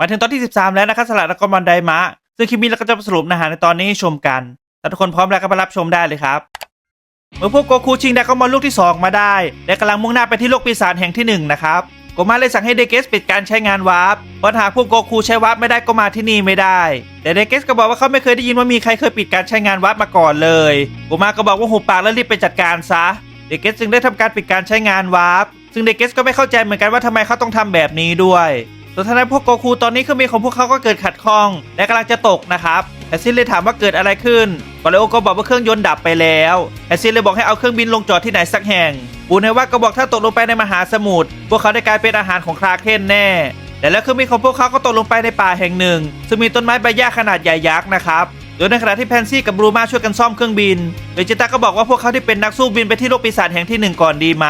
มาถึงตอนที่ 13 แล้วนะครับสลัดล้วก็มันไดมะ ซึ่งคิมิเราก็จะสรุปเนื้อหาในตอนนี้ให้ชมกันถ้าทุกคนพร้อมแล้วก็มารับชมได้เลยครับ เมื่อพวกโกคูชิงดากอนบอลลูกที่ 2 มาได้ และกำลังมุ่งหน้าไปที่โลกปีศาจแห่งที่ 1 นะครับโกมาเลยสั่งให้เดเกสปิดการใช้งานวาร์ปเพราะหากพวกโกคูใช้วาร์ปไม่ได้ก็มาที่นี่ไม่ได้ แต่เดเกสก็บอกว่าเขาไม่เคยได้ยินว่ามีใครเคยปิดการใช้งานวาร์ปมาก่อนเลยโกมาก็บอกว่าหุบปากแล้วรีบไปจัดการซะ เดเกสจึงได้ทำการปิดการใช้งานวาร์ปซึ่งเดเกสก็ไม่เข้าใจเหมือนกันว่าทำไมเขาต้องทำแบบนี้ด้วย ส่วนทางด้านพวกโกคูตอนนี้เครื่องบินของพวกเขาก็เกิดขัดข้อง และกำลังจะตกนะครับแอซินเลยถามว่าเกิดอะไรขึ้นกอเลโอก็บอกว่าเครื่องยนต์ดับไปแล้วแอซินเลยบอกให้เอาเครื่องบินลงจอดที่ไหนสักแห่งปูเนว่าก็บอกถ้าตกลงไปในมหาสมุทรพวกเขาได้กลายเป็นอาหารของคราเคนแน่แต่แล้วเครื่องบินของพวกเขาก็ตกลงไปในป่าแห่งหนึ่ง ซึ่งมีต้นไม้ใบหญ้าขนาดใหญ่ยักษ์นะครับ โดยในขณะที่แพนซี่กับบรูมาช่วยกันซ่อมเครื่องบินเวจิต้าก็บอกว่าพวกเขาที่เป็นนักสู้บินไปที่โลกปีศาจแห่งที่หนึ่งก่อนดีไหม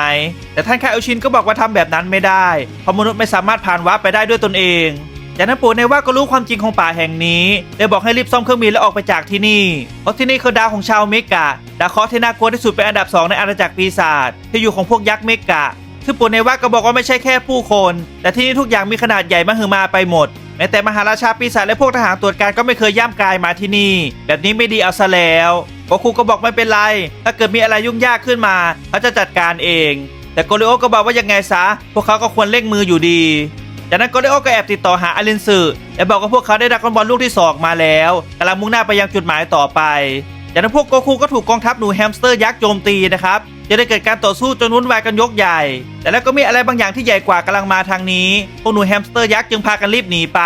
แต่ท่านคาเอลชินก็บอกว่าทำแบบนั้นไม่ได้ เพราะมนุษย์ไม่สามารถผ่านวาร์ปไปได้ด้วยตนเองจากนั้นปู่ในว่าก็รู้ความจริงของป่าแห่งนี้เลยบอกให้รีบซ่อมเครื่องบินแล้วออกไปจากที่นี่ เพราะที่นี่คือดาวของชาวเมกะ ดาวเคราะห์ที่น่ากลัวที่สุดเป็นอันดับสองในอาณาจักรปีศาจที่อยู่ของพวกยักษ์เมกะซึ่งปู่ในว่าก็บอกว่าไม่ใช่แค่ผู้คน แต่ที่นี่ทุกอย่างมีขนาดใหญ่มหึมาไปหมด แม้แต่มหาราชาปีศาจและพวกทหารตรวจการก็ไม่เคยย่ำกายมาที่นี่ แบบนี้ไม่ดีเอาซะแล้วโกคูก็บอกไม่เป็นไร ถ้าเกิดมีอะไรยุ่งยากขึ้นมาเขาจะจัดการเอง แต่โกริโอก็บอกว่ายังไงซะ พวกเขาก็ควรเร่งมืออยู่ดี จากนั้นโกริโอก็แอบติดต่อหาอารินสึและบอกว่าพวกเขาได้ดักบอลลูกที่สองมาแล้วกำลังมุ่งหน้าไปยังจุดหมายต่อไป จากนั้นพวกโกคูก็ถูกกองทัพหนูแฮมสเตอร์ยักษ์โจมตีนะครับ จะได้เกิดการต่อสู้จนวุ่นวายกันยกใหญ่ แต่แล้วก็มีอะไรบางอย่างที่ใหญ่กว่ากำลังมาทางนี้ พวกหนูแฮมสเตอร์ยักษ์จึงพากันรีบหนีไป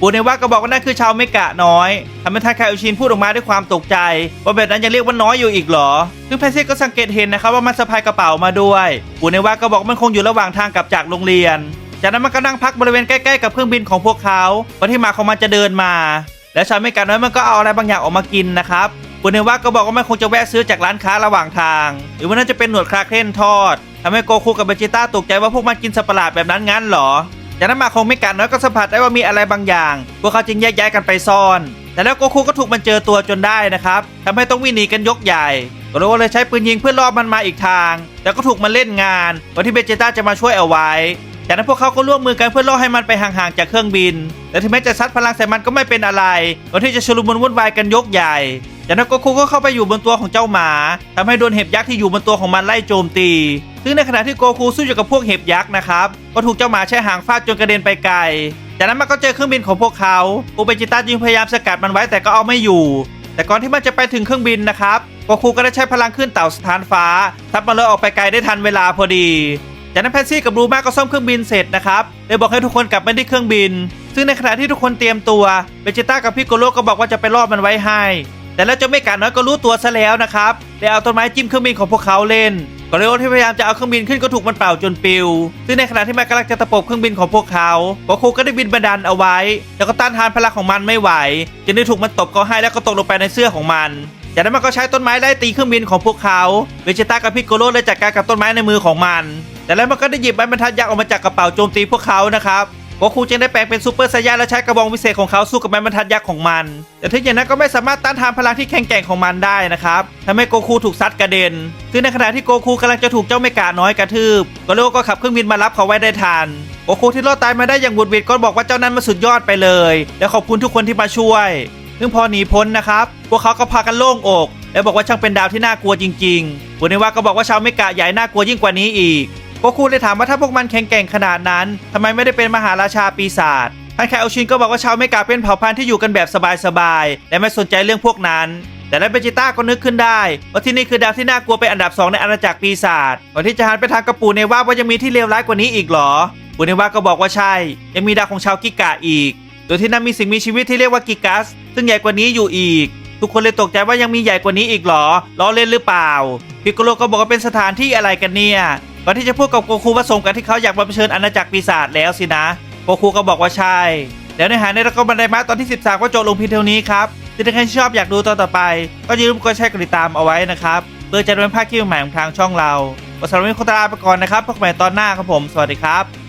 ปูเนว่าก็บอกว่านั่นคือชาวเมกะน้อยทำให้ทาคาอิชินพูดออกมาด้วยความตกใจ ว่าแบบนั้นยังเรียกว่าน้อยอยู่อีกเหรอ ซึ่งแพซี่ก็สังเกตเห็นนะครับว่ามันสะพายกระเป๋ามาด้วยปูเนว่าก็บอกมันคงอยู่ระหว่างทางกลับจากโรงเรียน จากนั้นมันก็นั่งพักบริเวณใกล้ๆกับเครื่องบินของพวกเขาวันที่มาของมันจะเดินมา และชาวเมกะน้อยมันก็เอาอะไรบางอย่างออกมากินนะครับ ปูเนว่าก็บอกว่ามันคงจะแวะซื้อจากร้านค้าระหว่างทาง หรือว่าน่าจะเป็นหนวดคราเคนทอดทำให้โกคูกับเบจิต้าตกใจว่าพวกมันกินสัตว์ประหลาดแบบนั้นงั้นหรอ จากนั้นมาคงไม่กันน้อยก็สัมผัสได้ว่ามีอะไรบางอย่าง พวกเขาจึงแยกย้ายกันไปซ่อน แต่แล้วโกคูก็ถูกมันเจอตัวจนได้นะครับทำให้ต้องวิ่งหนีกันยกใหญ่โกโรเลยใช้ปืนยิงเพื่อล่อมันมาอีกทาง แต่ก็ถูกมันเล่นงานก่อนที่เบจิต้าจะมาช่วยเอาไว้ จากนั้นพวกเขาก็ร่วมมือกันเพื่อล่อให้มันไปห่างๆจากเครื่องบินแต่ถึงแม้จะซัดพลังใส่มันก็ไม่เป็นอะไรก่อนที่จะชุลมุนวุ่นวายกันยกใหญ่ จากนั้นโกคูก็เข้าไปอยู่บนตัวของเจ้าหมาทำให้โดนเห็บยักษ์ที่อยู่บนตัวของมันไล่โจมตี ซึ่งในขณะที่โกคูสู้อยู่กับพวกเห็บยักษ์นะครับ ก็ถูกเจ้าหมาใช้หางฟาดจนกระเด็นไปไกล จากนั้นมันก็เจอเครื่องบินของพวกเขาอุเบจิต้าจึงพยายามสกัดมันไว้แต่ก็เอาไม่อยู่ แต่ก่อนที่มันจะไปถึงเครื่องบินนะครับโกคูก็ได้ใช้พลังขึ้นเต่าสถานฟ้าทับมันเลยออกไปไกลได้ทันเวลาพอดี จากนั้นแพนซี่กับบลูมาก็ซ่อมเครื่องบินเสร็จนะครับเลยบอกให้ทุกคนกลับมาที่เครื่องบิน ซึ่งในขณะที่ทุกคนเตรียมตัวเบจิต้ากับพิกโกโลก็บอกว่าจะไปรอบมันไว้ให้ แต่แล้วเจ้าเมกาน้อยก็รู้ตัวซะแล้วนะครับเลยเอาต้นไม้จิ้มเครื่องบินของพวกเขาเล่นก็เลยที่พยายามจะเอาเครื่องบินขึ้นก็ถูกมันเป่าจนปิว ซึ่งในขณะที่มันกำลังจะตะปบเครื่องบินของพวกเขาโกคูก็ได้บินบันดาลเอาไว้แล้วก็ต้านทานพลังของมันไม่ไหว จึงได้ถูกมันตบเขาให้แล้วก็ตกลงไปในเสื้อของมัน จากนั้นมันก็ใช้ต้นไม้ไล่ตีเครื่องบินของพวกเขา เวจิต้ากับพิโกโลเลยจัดการกับต้นไม้ในมือของมัน แต่แล้วมันก็ได้หยิบไม้บรรทัดยักษ์ออกมาจากกระเป๋าโจมตีพวกเขานะครับโกคูจึงได้แปลงเป็นซูเปอร์ไซย่าและใช้กระบองวิเศษของเขาสู้กับไม้บรรทัดยักษ์ของมัน แต่ถึงอย่างนั้นก็ไม่สามารถต้านทานพลังที่แข็งแกร่งของมันได้นะครับทำให้โกคูถูกซัดกระเด็น ซึ่งในขณะที่โกคูกำลังจะถูกเจ้าเมกาน้อยกระทืบโกโลก็ขับเครื่องบินมารับเขาไว้ได้ทัน โกคูที่รอดตายมาได้อย่างบุดหวิดก็บอกว่าเจ้านั้นมาสุดยอดไปเลย และขอบคุณทุกคนที่มาช่วย ซึ่งพอหนีพ้นนะครับ พวกเขาก็พากันโล่งอก และบอกว่าช่างเป็นดาวที่น่ากลัวจริงๆบุญในว่าก็บอกว่าชาวเมกะใหญ่น่ากลัวยิ่งกว่านี้อีก โกคูเลยถามว่าถ้าพวกมันแข็งแกร่งขนาดนั้นทำไมไม่ได้เป็นมหาราชาปีศาจท่านแคโอชินก็บอกว่าชาวเมกะเป็นเผ่าพันธุ์ที่อยู่กันแบบสบายๆและไม่สนใจเรื่องพวกนั้นแต่แล้วเบจิต้าก็นึกขึ้นได้ว่าที่นี่คือดาวที่น่ากลัวเป็นอันดับสองในอาณาจักรปีศาจก่อนที่จะหันไปทางกระปูเนว่าว่ายังมีที่เลวร้ายกว่านี้อีกหรอปูเนว่าก็บอกว่าใช่ ยังมีดาวของชาวกิกะอีก โดยที่นั่นมีสิ่งมีชีวิตที่เรียกว่ากิกัส ซึ่งใหญ่กว่านี้อยู่อีก ทุกคนเลยตกใจว่ายังมีใหญ่กว่านี้อีกหรอล้อเล่นหรือเปล่า พิกโกโลก็บอกว่าเป็นสถานที่อะไรกันเนี่ย ก่อนที่จะพูดกับโกคูว่าสมกับที่เขาอยากมาเผชิญอาณาจักรปีศาจแล้วสินะโกคูก็บอกว่าใช่ แล้วเนื้อหาในแล้วก็บันไดมาตอนที่ 13 ก็จบลงเพียงเท่านี้ครับถ้าใครชอบอยากดูตอนต่อไป ก็อย่าลืมกดแชร์กดติดตามเอาไว้นะครับเพื่อจะได้ไม่พลาดคลิปใหม่ของทางช่องเราวันสำหรับวันนี้ขอตาลาไปก่อนนะครับพบกันใหม่ตอนหน้าครับผม สวัสดีครับ